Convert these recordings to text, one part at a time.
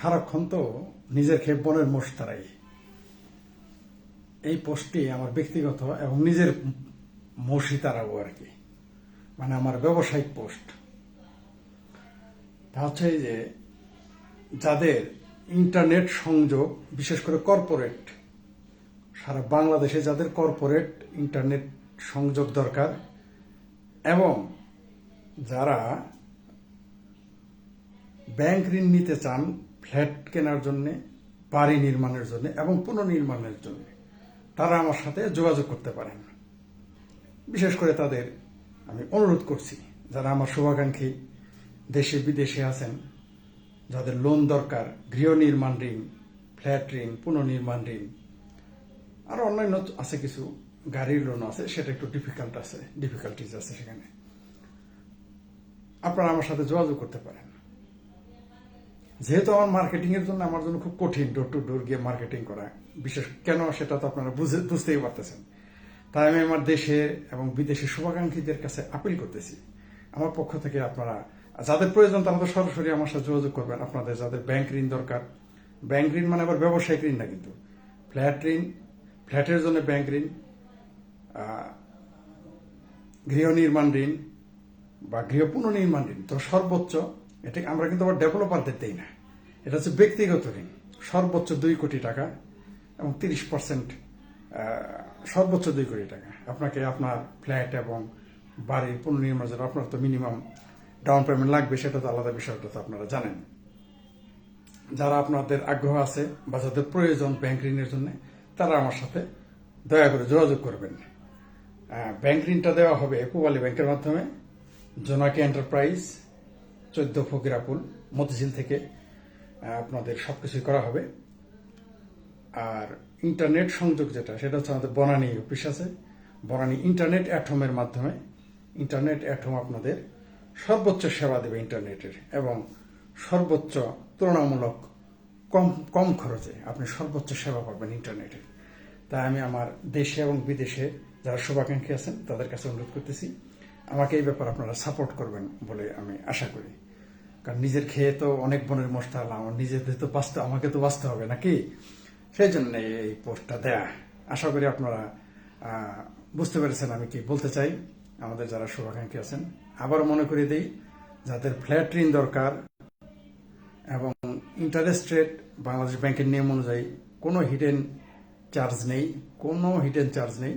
সারাক্ষণ তো নিজের খেয়ে বনের মোষ তারাই এই পোস্টটি আমার ব্যক্তিগত এবং নিজের মোষই তারাবো আর কি। মানে আমার ব্যবসায়িক পোস্ট। তা হচ্ছে যে যাদের ইন্টারনেট সংযোগ, বিশেষ করে কর্পোরেট, সারা বাংলাদেশে যাদের কর্পোরেট ইন্টারনেট সংযোগ দরকার এবং যারা ব্যাংক ঋণ নিতে চান ফ্ল্যাট কেনার জন্য, বাড়ি নির্মাণের জন্য এবং পুনর্নির্মাণের জন্য তারা আমার সাথে যোগাযোগ করতে পারেন। বিশেষ করে তাদের আমি অনুরোধ করছি, যারা আমার শুভাকাঙ্ক্ষী দেশে বিদেশে আছেন, যাদের লোন দরকার, গৃহ নির্মাণ ঋণ, ফ্ল্যাট ঋণ, পুনর্নির্মাণ ঋণ, আর অন্যান্য আছে কিছু, গাড়ির লোন আছে, সেটা একটু ডিফিকাল্ট আছে ডিফিকাল্টিজ আছে সেখানে। আপনারা আমার সাথে যোগাযোগ করতে পারেন। যেহেতু আমার মার্কেটিং এর জন্য আমার জন্য খুব কঠিন ডোর টু ডোর গিয়ে মার্কেটিং করা, বিশেষ কেন সেটা তো আপনারা বুঝে, বুঝতেই পারতেছেন। তাই আমি আমার দেশে এবং বিদেশে শুভাকাঙ্ক্ষীদের কাছে আপিল করতেছি। আমার পক্ষ থেকে আপনারা যাদের প্রয়োজন তারা তো সরাসরি আমার সাথে যোগাযোগ করবেন। আপনাদের যাদের ব্যাংক ঋণ দরকার ব্যাংক ঋণ মানে আবার ব্যবসায়িক ঋণ না কিন্তু ফ্ল্যাট ঋণ ফ্ল্যাটের জন্য ব্যাংক ঋণ গৃহ নির্মাণ ঋণ বা গৃহ পুনর্নির্মাণ ঋণ। তো সর্বোচ্চ এটা আমরা কিন্তু আবার ডেভেলপারদের দেই না। এটা হচ্ছে ব্যক্তিগত ঋণ, সর্বোচ্চ দুই কোটি টাকা এবং তিরিশ পার্সেন্ট সর্বোচ্চ দুই কোটি টাকা। আপনাকে আপনার ফ্ল্যাট এবং বাড়ির পুনর্নির্মাণ জন্য আপনার তো মিনিমাম ডাউন পেমেন্ট লাগবে, সেটা তো আলাদা বিষয়টা তো আপনারা জানেন। যারা আপনাদের আগ্রহ আছে বা যাদের প্রয়োজন ব্যাংক ঋণের জন্য, তারা আমার সাথে দয়া করে যোগাযোগ করবেন। ব্যাংক ঋণটা দেওয়া হবে পূবালী ব্যাংকের মাধ্যমে, জোনাকি এন্টারপ্রাইজ চোদ্দ ফকিরাপুল মতিঝিল থেকে আপনাদের সবকিছুই করা হবে। আর ইন্টারনেট সংযোগ যেটা, সেটা হচ্ছে আমাদের বনানী অফিস আছে। বনানী ইন্টারনেট অ্যাটমের মাধ্যমে। ইন্টারনেট অ্যাটম আপনাদের সর্বোচ্চ সেবা দেবে ইন্টারনেটের এবং সর্বোচ্চ তুলনামূলক কম কম খরচে আপনি সর্বোচ্চ সেবা পাবেন ইন্টারনেটের তাই আমি আমার দেশে এবং বিদেশে যারা শুভাকাঙ্ক্ষী আছেন, তাদের কাছে অনুরোধ করতেছি। আমাকে এই ব্যাপারে আপনারা সাপোর্ট করবেন বলে আমি আশা করি। কারণ নিজের খেয়ে তো অনেক বনের মশলা আমার নিজেদের তো বাঁচতে, আমাকে তো বাঁচতে হবে নাকি? সেই জন্য এই পোস্টটা দেয়া। আশা করি আপনারা বুঝতে পেরেছেন আমি কি বলতে চাই। আমাদের যারা শুভাকাঙ্ক্ষী আছেন আবার মনে করে দিই, যাদের ফ্ল্যাট ঋণ দরকার এবং ইন্টারেস্ট রেট বাংলাদেশ ব্যাংকের নিয়ম অনুযায়ী কোনো হিডেন চার্জ নেই, কোনো হিডেন চার্জ নেই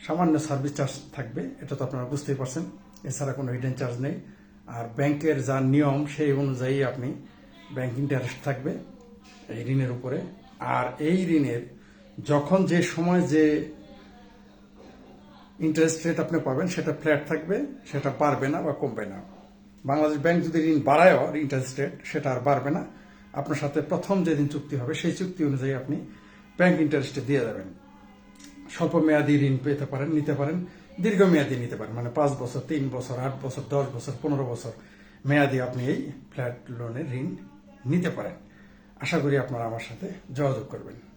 সামান্য সার্ভিস চার্জ থাকবে, এটা তো আপনারা বুঝতেই পারছেন। এছাড়া কোনো হিডেন চার্জ নেই। আর ব্যাংকের যা নিয়ম, সেই অনুযায়ী আপনি ব্যাংক ইন্টারেস্ট থাকবে এই ঋণের উপরে। আর এই ঋণের যখন যে সময় যে ইন্টারেস্ট রেট আপনি পাবেন, সেটা ফ্ল্যাট থাকবে, সেটা বাড়বে না বা কমবে না। বাংলাদেশ ব্যাংক যদি ঋণ বাড়ায়ও ইন্টারেস্ট রেট সেটা আর বাড়বে না। আপনার সাথে প্রথম যেদিন চুক্তি হবে, সেই চুক্তি অনুযায়ী আপনি ব্যাংক ইন্টারেস্টে দিয়ে যাবেন। স্বল্প মেয়াদি ঋণ পেতে পারেন, নিতে পারেন, দীর্ঘমেয়াদী নিতে পারেন। মানে পাঁচ বছর, তিন বছর, আট বছর, দশ বছর, পনেরো বছর মেয়াদি আপনি এই ফ্ল্যাট লোনের ঋণ নিতে পারেন। আশা করি আপনারা আমার সাথে যোগাযোগ করবেন।